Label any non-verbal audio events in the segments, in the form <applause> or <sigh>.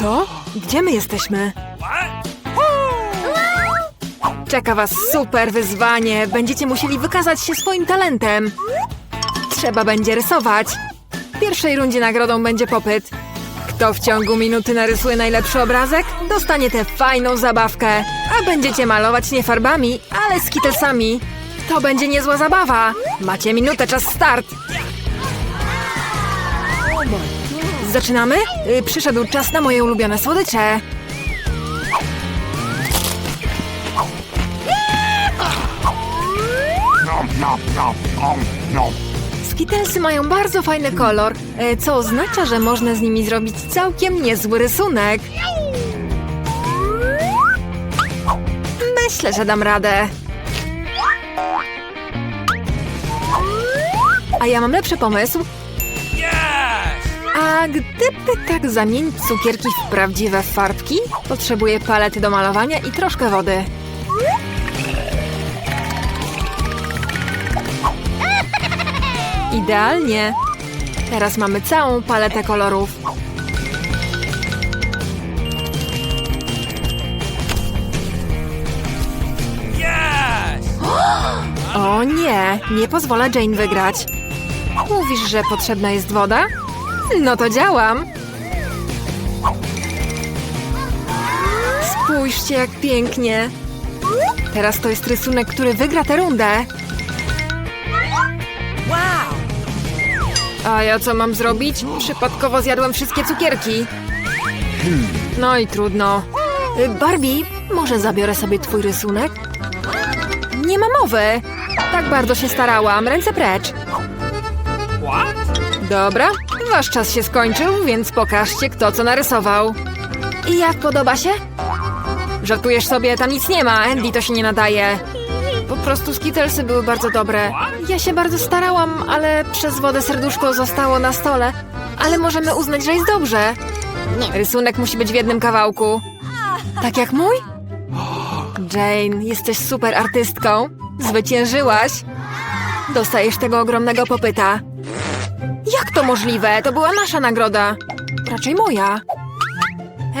Co? Gdzie my jesteśmy? Czeka was super wyzwanie. Będziecie musieli wykazać się swoim talentem. Trzeba będzie rysować. W pierwszej rundzie nagrodą będzie popyt. Kto w ciągu minuty narysuje najlepszy obrazek, dostanie tę fajną zabawkę. A będziecie malować nie farbami, ale skitesami. To będzie niezła zabawa. Macie minutę, czas start. Zaczynamy? Y, Przyszedł czas na moje ulubione słodycze. Skittlesy mają bardzo fajny kolor, e, co oznacza, że można z nimi zrobić całkiem niezły rysunek. Myślę, że dam radę. A ja mam lepszy pomysł. A gdyby tak zamienić cukierki w prawdziwe farbki, potrzebuję palety do malowania i troszkę wody. Idealnie. Teraz mamy całą paletę kolorów. O nie, nie pozwolę Jane wygrać. Mówisz, że potrzebna jest woda? No to działam. Spójrzcie, jak pięknie. Teraz to jest rysunek, który wygra tę rundę. A ja co mam zrobić? Przypadkowo zjadłem wszystkie cukierki. No i trudno. Barbie, może zabiorę sobie twój rysunek? Nie ma mowy. Tak bardzo się starałam. Ręce precz. Dobra, wasz czas się skończył, więc pokażcie, kto co narysował. I jak podoba się? Żartujesz sobie, tam nic nie ma. Andy to się nie nadaje. Po prostu skittlesy były bardzo dobre. Ja się bardzo starałam, ale przez wodę serduszko zostało na stole. Ale możemy uznać, że jest dobrze. Rysunek musi być w jednym kawałku. Tak jak mój? Jane, jesteś super artystką. Zwyciężyłaś. Dostajesz tego ogromnego popyta. Jak to możliwe? To była nasza nagroda. Raczej moja.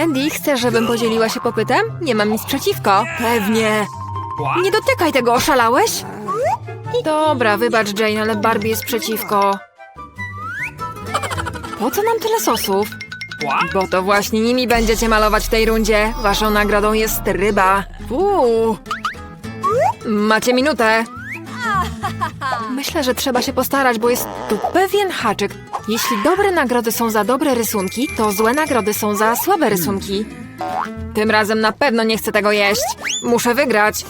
Andy, chcesz, żebym podzieliła się popytem? Nie mam nic przeciwko. Pewnie. Nie dotykaj tego, oszalałeś? Dobra, wybacz Jane, ale Barbie jest przeciwko. Po co nam tyle sosów? Bo to właśnie nimi będziecie malować w tej rundzie. Waszą nagrodą jest ryba. Uuu. Macie minutę. Myślę, że trzeba się postarać, bo jest tu pewien haczyk. Jeśli dobre nagrody są za dobre rysunki, to złe nagrody są za słabe rysunki. Tym razem na pewno nie chcę tego jeść. Muszę wygrać.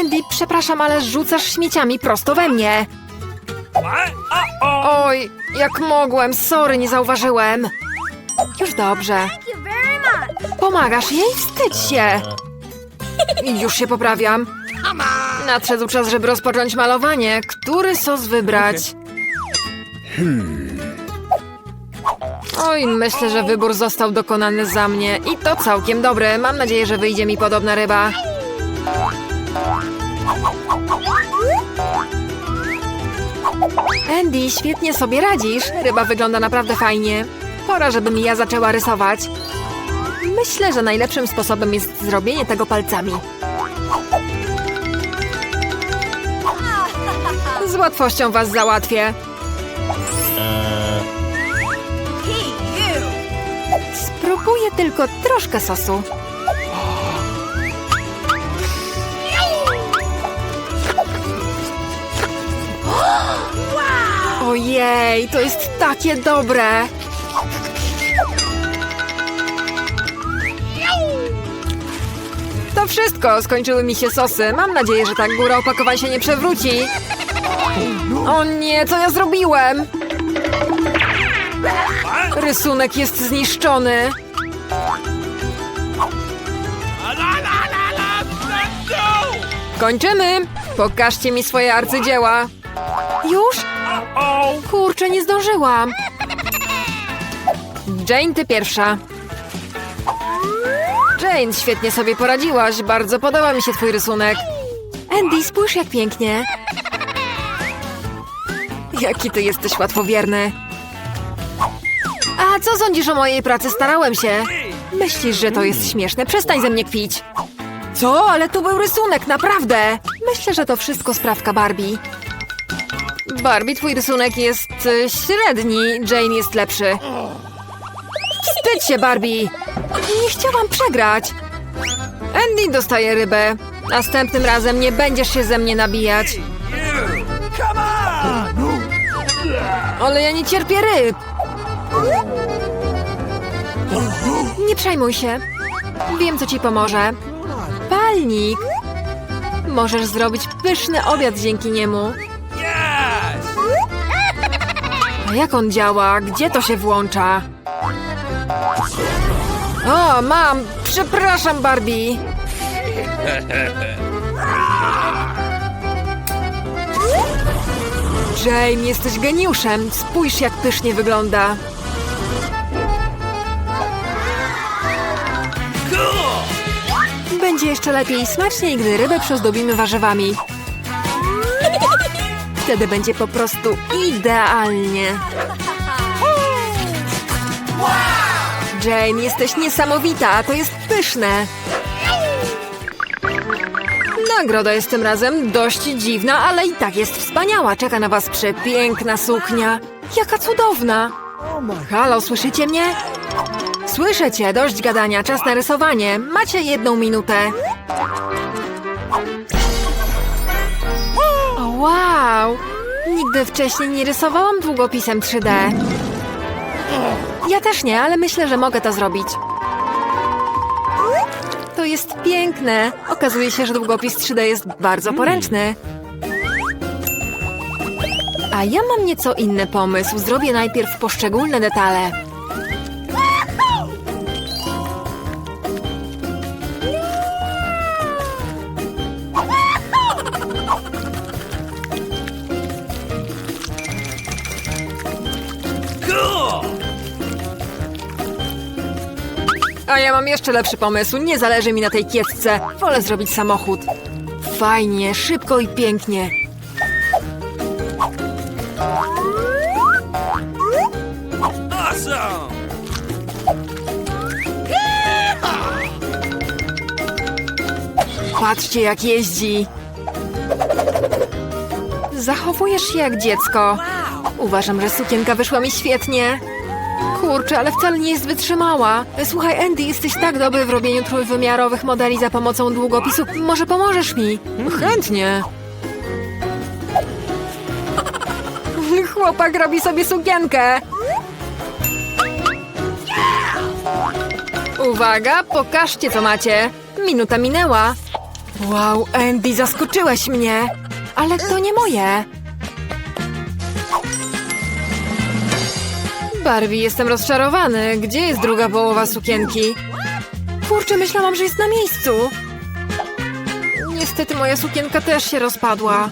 Andy, przepraszam, ale rzucasz śmieciami prosto we mnie. Oj, jak mogłem, sorry, nie zauważyłem. Już dobrze. Pomagasz jej? Wstydź się! Już się poprawiam. Nadszedł czas, żeby rozpocząć malowanie. Który sos wybrać? Oj, myślę, że wybór został dokonany za mnie. I to całkiem dobre. Mam nadzieję, że wyjdzie mi podobna ryba. Andy, świetnie sobie radzisz. Ryba wygląda naprawdę fajnie. Pora, żebym ja zaczęła rysować. Myślę, że najlepszym sposobem jest zrobienie tego palcami. Z łatwością was załatwię. Spróbuję tylko troszkę sosu. Ojej, to jest takie dobre! To wszystko, skończyły mi się sosy. Mam nadzieję, że tak góra opakowań się nie przewróci. O nie, co ja zrobiłem? Rysunek jest zniszczony. Kończymy! Pokażcie mi swoje arcydzieła. Już? Kurczę, nie zdążyłam. Jane, ty pierwsza. Jane, świetnie sobie poradziłaś. Bardzo podoba mi się twój rysunek. Andy, spójrz jak pięknie. Jaki ty jesteś łatwowierny. A co sądzisz o mojej pracy? Starałem się. Myślisz, że to jest śmieszne? Przestań ze mnie kpić. Co? Ale to był rysunek, naprawdę. Myślę, że to wszystko sprawka Barbie. Barbie, twój rysunek jest y, średni. Jane jest lepszy. Wstydź się, Barbie. Nie chciałam przegrać. Andy dostaje rybę. Następnym razem nie będziesz się ze mnie nabijać. Ale ja nie cierpię ryb. Nie przejmuj się. Wiem, co ci pomoże. Palnik. Możesz zrobić pyszny obiad dzięki niemu. A jak on działa? Gdzie to się włącza? O, mam! Przepraszam, Barbie! Jane, jesteś geniuszem! Spójrz, jak pysznie wygląda! Będzie jeszcze lepiej i smaczniej, gdy rybę przezdobimy warzywami. Wtedy będzie po prostu idealnie. Jane, jesteś niesamowita, to jest pyszne. Nagroda jest tym razem dość dziwna, ale i tak jest wspaniała. Czeka na was przepiękna suknia. Jaka cudowna. Halo, słyszycie mnie? Słyszę cię, dość gadania, czas na rysowanie. Macie jedną minutę. Wow! Nigdy wcześniej nie rysowałam długopisem 3D. Ja też nie, ale myślę, że mogę to zrobić. To jest piękne. Okazuje się, że długopis 3D jest bardzo poręczny. A ja mam nieco inny pomysł. Zrobię najpierw poszczególne detale. A ja mam jeszcze lepszy pomysł. Nie zależy mi na tej kiecce. Wolę zrobić samochód. Fajnie, szybko i pięknie. Awesome! Patrzcie, jak jeździ. Zachowujesz się jak dziecko. Uważam, że sukienka wyszła mi świetnie. Kurczę, ale wcale nie jest wytrzymała. Słuchaj, Andy, jesteś tak dobry w robieniu trójwymiarowych modeli za pomocą długopisu. Może pomożesz mi? Chętnie. Chłopak robi sobie sukienkę. Uwaga, pokażcie co macie. Minuta minęła. Wow, Andy, zaskoczyłeś mnie. Ale to nie moje. Barbie, jestem rozczarowany. Gdzie jest druga połowa sukienki? Kurczę, myślałam, że jest na miejscu. Niestety moja sukienka też się rozpadła.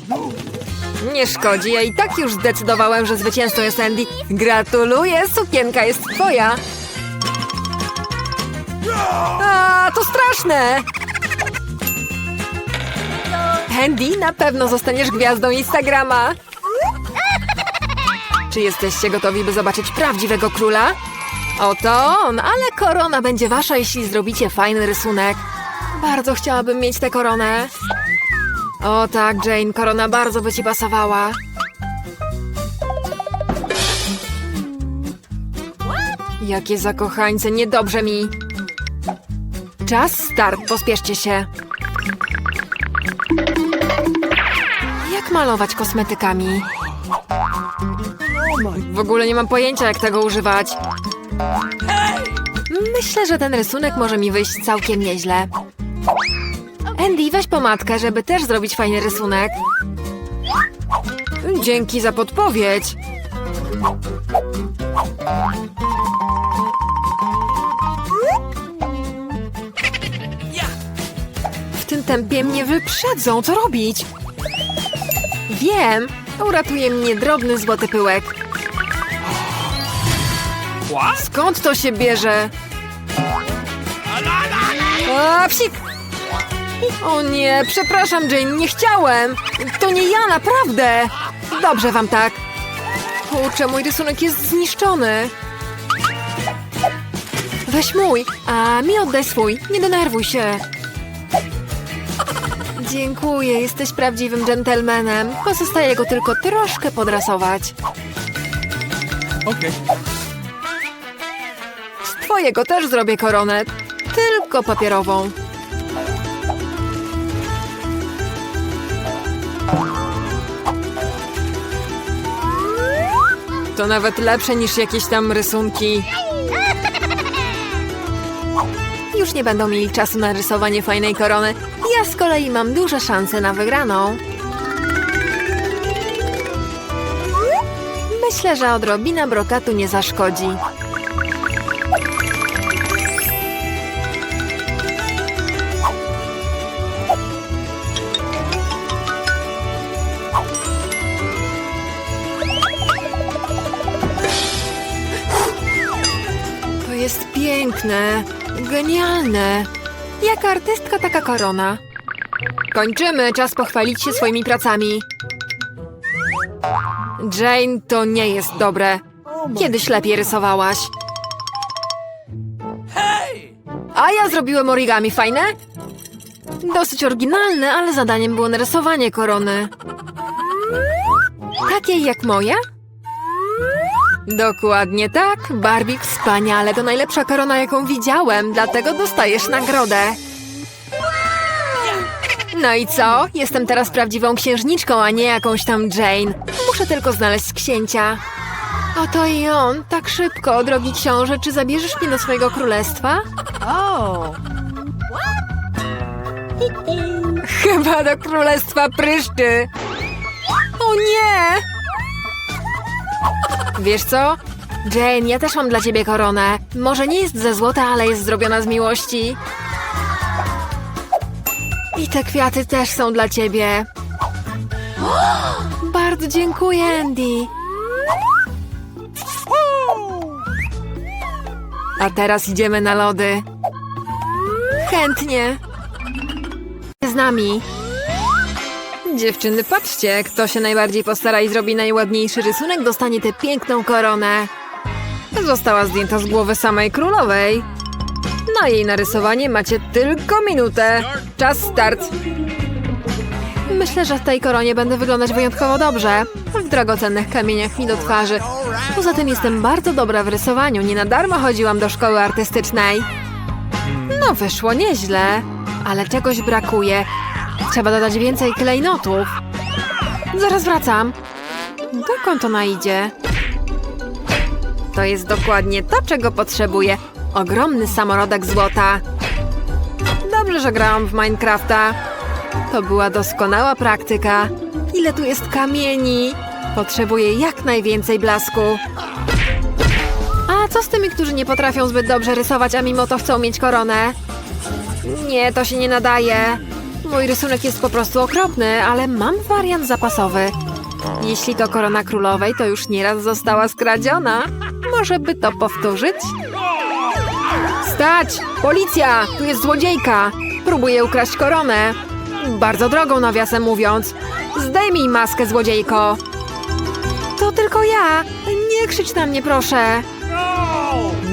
Nie szkodzi, ja i tak już zdecydowałem, że zwycięzcą jest Andy. Gratuluję, sukienka jest twoja. A, to straszne! Andy, na pewno zostaniesz gwiazdą Instagrama. Czy jesteście gotowi, by zobaczyć prawdziwego króla? Oto on, ale korona będzie wasza, jeśli zrobicie fajny rysunek. Bardzo chciałabym mieć tę koronę. O tak, Jane, korona bardzo by ci pasowała. Jakie zakochańce, niedobrze mi. Czas start, pospieszcie się. Jak malować kosmetykami? W ogóle nie mam pojęcia, jak tego używać. Myślę, że ten rysunek może mi wyjść całkiem nieźle. Andy, weź pomadkę, żeby też zrobić fajny rysunek. Dzięki za podpowiedź. W tym tempie mnie wyprzedzą. Co robić? Wiem. Uratuje mnie drobny złoty pyłek. Skąd to się bierze? A, psik! O nie, przepraszam, Jane, nie chciałem. To nie ja, naprawdę. Dobrze wam tak. Kurczę, mój rysunek jest zniszczony. Weź mój, a mi oddaj swój. Nie denerwuj się. Dziękuję, jesteś prawdziwym dżentelmenem. Pozostaje go tylko troszkę podrasować. Okay. Twojego też zrobię koronę, tylko papierową. To nawet lepsze niż jakieś tam rysunki. Już nie będą mieli czasu na rysowanie fajnej korony. Ja z kolei mam duże szanse na wygraną. Myślę, że odrobina brokatu nie zaszkodzi. Piękne, genialne. Jak artystka taka korona. Kończymy, czas pochwalić się swoimi pracami. Jane, to nie jest dobre. Kiedyś lepiej rysowałaś. A ja zrobiłem origami, fajne? Dosyć oryginalne, ale zadaniem było narysowanie korony. Takiej jak moja? Dokładnie tak, Barbie, wspaniale, to najlepsza korona, jaką widziałem, dlatego dostajesz nagrodę. No i co? Jestem teraz prawdziwą księżniczką, a nie jakąś tam Jane. Muszę tylko znaleźć księcia. Oto i on, tak szybko, drogi książę, czy zabierzesz mnie do swojego królestwa? Oh. Chyba do królestwa pryszczy. O nie! Wiesz co? Jane, ja też mam dla ciebie koronę. Może nie jest ze złota, ale jest zrobiona z miłości. I te kwiaty też są dla ciebie. <gasps> Bardzo dziękuję, Andy. A teraz idziemy na lody. Chętnie. Z nami. Dziewczyny, patrzcie, kto się najbardziej postara i zrobi najładniejszy rysunek, dostanie tę piękną koronę. Została zdjęta z głowy samej królowej. Na jej narysowanie macie tylko minutę. Czas start. Myślę, że w tej koronie będę wyglądać wyjątkowo dobrze. W drogocennych kamieniach mi do twarzy. Poza tym jestem bardzo dobra w rysowaniu. Nie na darmo chodziłam do szkoły artystycznej. No, wyszło nieźle, ale czegoś brakuje. Trzeba dodać więcej klejnotów. Zaraz wracam. Dokąd ona idzie? To jest dokładnie to, czego potrzebuję. Ogromny samorodek złota. Dobrze, że grałam w Minecrafta. To była doskonała praktyka. Ile tu jest kamieni? Potrzebuję jak najwięcej blasku. A co z tymi, którzy nie potrafią zbyt dobrze rysować, a mimo to chcą mieć koronę? Nie, to się nie nadaje. Mój rysunek jest po prostu okropny, ale mam wariant zapasowy. Jeśli to korona królowej, to już nieraz została skradziona. Może by to powtórzyć? Stać! Policja! Tu jest złodziejka! Próbuje ukraść koronę. Bardzo drogą, nawiasem mówiąc. Zdejmij maskę, złodziejko! To tylko ja! Nie krzycz na mnie, proszę!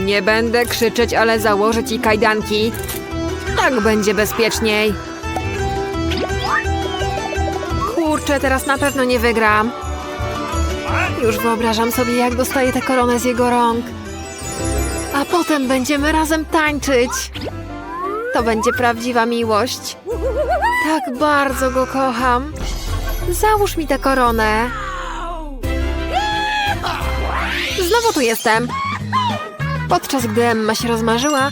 Nie będę krzyczeć, ale założę ci kajdanki. Tak będzie bezpieczniej. Kurczę, teraz na pewno nie wygram. Już wyobrażam sobie, jak dostaję tę koronę z jego rąk. A potem będziemy razem tańczyć. To będzie prawdziwa miłość. Tak bardzo go kocham. Załóż mi tę koronę. Znowu tu jestem. Podczas gdy Emma się rozmarzyła,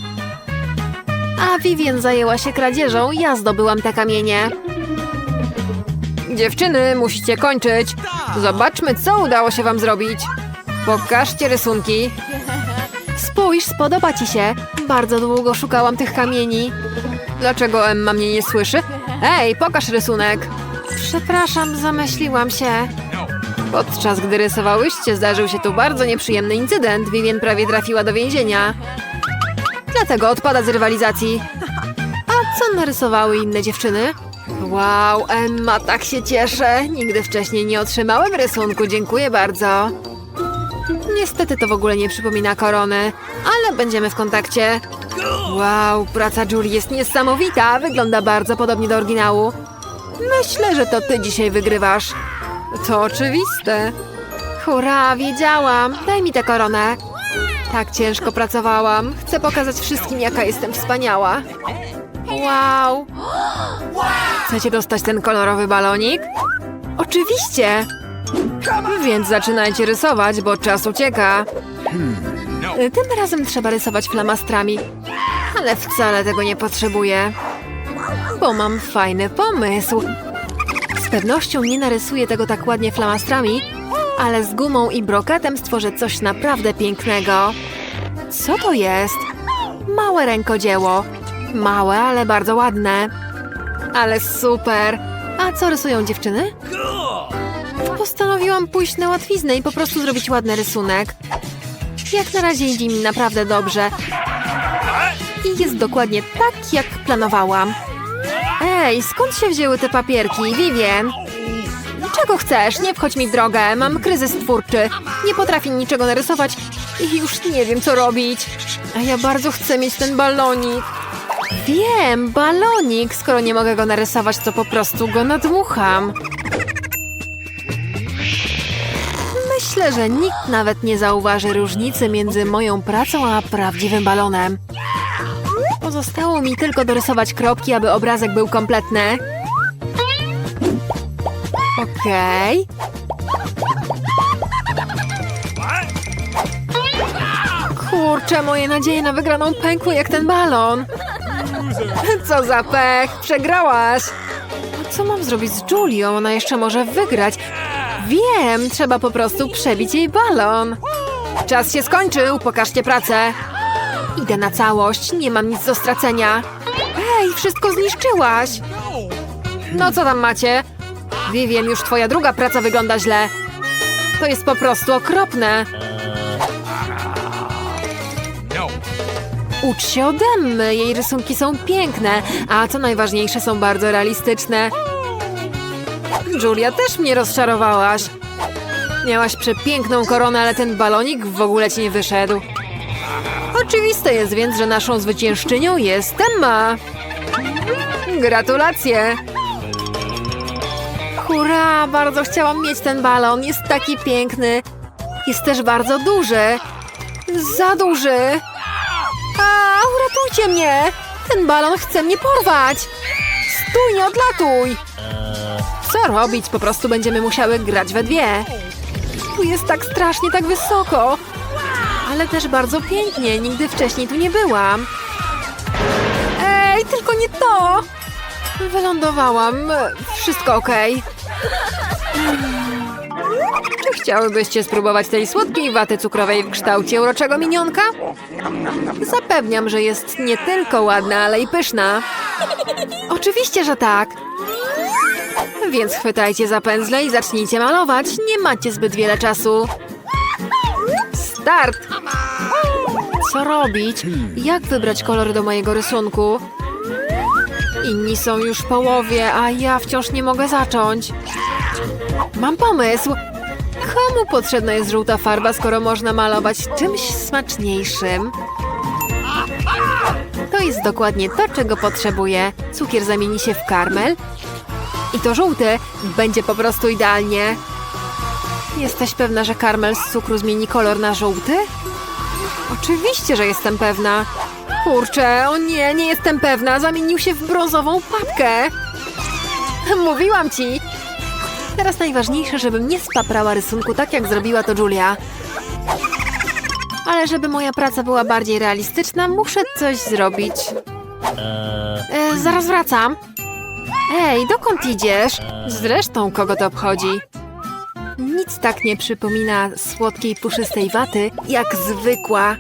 a Vivien zajęła się kradzieżą, ja zdobyłam te kamienie. Dziewczyny, musicie kończyć. Zobaczmy, co udało się wam zrobić. Pokażcie rysunki. Spójrz, spodoba ci się. Bardzo długo szukałam tych kamieni. Dlaczego Emma mnie nie słyszy? Ej, pokaż rysunek. Przepraszam, zamyśliłam się. Podczas gdy rysowałyście, zdarzył się tu bardzo nieprzyjemny incydent. Vivien prawie trafiła do więzienia. Dlatego odpada z rywalizacji. A co narysowały inne dziewczyny? Wow, Emma, tak się cieszę. Nigdy wcześniej nie otrzymałem rysunku, dziękuję bardzo. Niestety to w ogóle nie przypomina korony, ale będziemy w kontakcie. Wow, praca Julie jest niesamowita, wygląda bardzo podobnie do oryginału. Myślę, że to ty dzisiaj wygrywasz. To oczywiste. Hurra, wiedziałam. Daj mi tę koronę. Tak ciężko pracowałam. Chcę pokazać wszystkim, jaka jestem wspaniała. Wow. Chcecie dostać ten kolorowy balonik? Oczywiście. Więc zaczynajcie rysować, bo czas ucieka. Tym razem trzeba rysować flamastrami. Ale wcale tego nie potrzebuję. Bo mam fajny pomysł. Z pewnością nie narysuję tego tak ładnie flamastrami, ale z gumą i brokatem stworzę coś naprawdę pięknego. Co to jest? Małe rękodzieło. Małe, ale bardzo ładne. Ale super! A co rysują dziewczyny? Postanowiłam pójść na łatwiznę i po prostu zrobić ładny rysunek. Jak na razie idzie mi naprawdę dobrze. I jest dokładnie tak, jak planowałam. Ej, skąd się wzięły te papierki, Vivien? Czego chcesz? Nie wchodź mi w drogę. Mam kryzys twórczy. Nie potrafię niczego narysować i już nie wiem, co robić. A ja bardzo chcę mieć ten balonik. Wiem, balonik. Skoro nie mogę go narysować, to po prostu go nadmucham. Myślę, że nikt nawet nie zauważy różnicy między moją pracą a prawdziwym balonem. Pozostało mi tylko dorysować kropki, aby obrazek był kompletny. Okej. Kurczę, moje nadzieje na wygraną pękły jak ten balon. <laughs> Co za pech, przegrałaś. Co mam zrobić z Julią? Ona jeszcze może wygrać. Wiem, trzeba po prostu przebić jej balon. Czas się skończył, pokażcie pracę. Idę na całość, nie mam nic do stracenia. Ej, wszystko zniszczyłaś. No co tam macie? Vivien, już twoja druga praca wygląda źle. To jest po prostu okropne. Ucz się ode mnie, jej rysunki są piękne, a co najważniejsze są bardzo realistyczne. Julia, też mnie rozczarowałaś. Miałaś przepiękną koronę, ale ten balonik w ogóle ci nie wyszedł. Oczywiste jest więc, że naszą zwyciężczynią jest Emma. Gratulacje! Hurra, bardzo chciałam mieć ten balon, jest taki piękny. Jest też bardzo duży. Za duży. A, uratujcie mnie! Ten balon chce mnie porwać! Stój, nie odlatuj! Co robić? Po prostu będziemy musiały grać we dwie. Tu jest tak strasznie, tak wysoko. Ale też bardzo pięknie. Nigdy wcześniej tu nie byłam. Ej, tylko nie to! Wylądowałam. Wszystko okej. Czy chciałybyście spróbować tej słodkiej waty cukrowej w kształcie uroczego minionka? Zapewniam, że jest nie tylko ładna, ale i pyszna. Oczywiście, że tak. Więc chwytajcie za pędzle i zacznijcie malować. Nie macie zbyt wiele czasu. Start! Co robić? Jak wybrać kolory do mojego rysunku? Inni są już w połowie, a ja wciąż nie mogę zacząć. Mam pomysł! Komu potrzebna jest żółta farba, skoro można malować czymś smaczniejszym? To jest dokładnie to, czego potrzebuję. Cukier zamieni się w karmel. I to żółty będzie po prostu idealnie. Jesteś pewna, że karmel z cukru zmieni kolor na żółty? Oczywiście, że jestem pewna. Kurczę, o nie, nie jestem pewna. Zamienił się w brązową papkę. Mówiłam ci. Teraz najważniejsze, żebym nie spaprała rysunku tak, jak zrobiła to Julia. Ale żeby moja praca była bardziej realistyczna, muszę coś zrobić. E, zaraz wracam. Ej, dokąd idziesz? Zresztą, kogo to obchodzi? Nic tak nie przypomina słodkiej, puszystej waty, jak zwykła.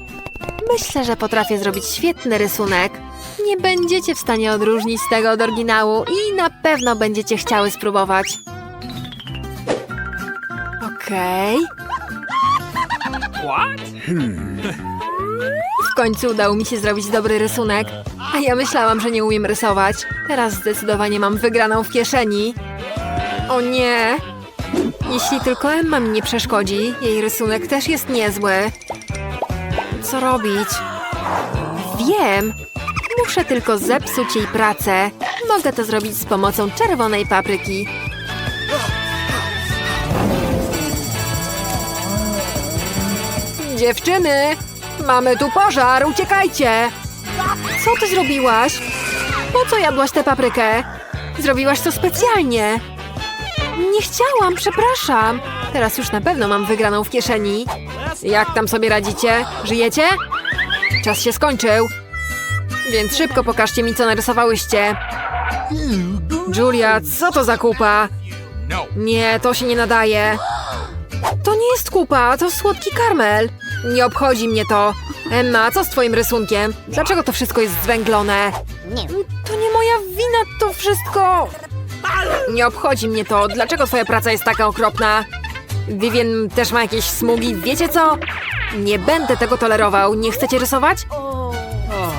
Myślę, że potrafię zrobić świetny rysunek. Nie będziecie w stanie odróżnić tego od oryginału i na pewno będziecie chciały spróbować. Okej. W końcu udało mi się zrobić dobry rysunek. A ja myślałam, że nie umiem rysować. Teraz zdecydowanie mam wygraną w kieszeni. O nie! Jeśli tylko Emma mi nie przeszkodzi, jej rysunek też jest niezły. Co robić? Wiem! Muszę tylko zepsuć jej pracę. Mogę to zrobić z pomocą czerwonej papryki. Dziewczyny! Mamy tu pożar, uciekajcie! Co ty zrobiłaś? Po co jadłaś tę paprykę? Zrobiłaś to specjalnie. Nie chciałam, przepraszam. Teraz już na pewno mam wygraną w kieszeni. Jak tam sobie radzicie? Żyjecie? Czas się skończył. Więc szybko pokażcie mi, co narysowałyście. Julia, co to za kupa? Nie, to się nie nadaje. To nie jest kupa, to słodki karmel. Nie obchodzi mnie to. Emma, co z twoim rysunkiem? Dlaczego to wszystko jest zwęglone? To nie moja wina, to wszystko... Nie obchodzi mnie to. Dlaczego twoja praca jest taka okropna? Vivian też ma jakieś smugi, wiecie co? Nie będę tego tolerował. Nie chcecie rysować?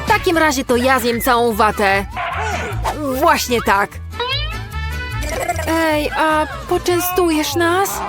W takim razie to ja zjem całą watę. Właśnie tak. Ej, a poczęstujesz nas?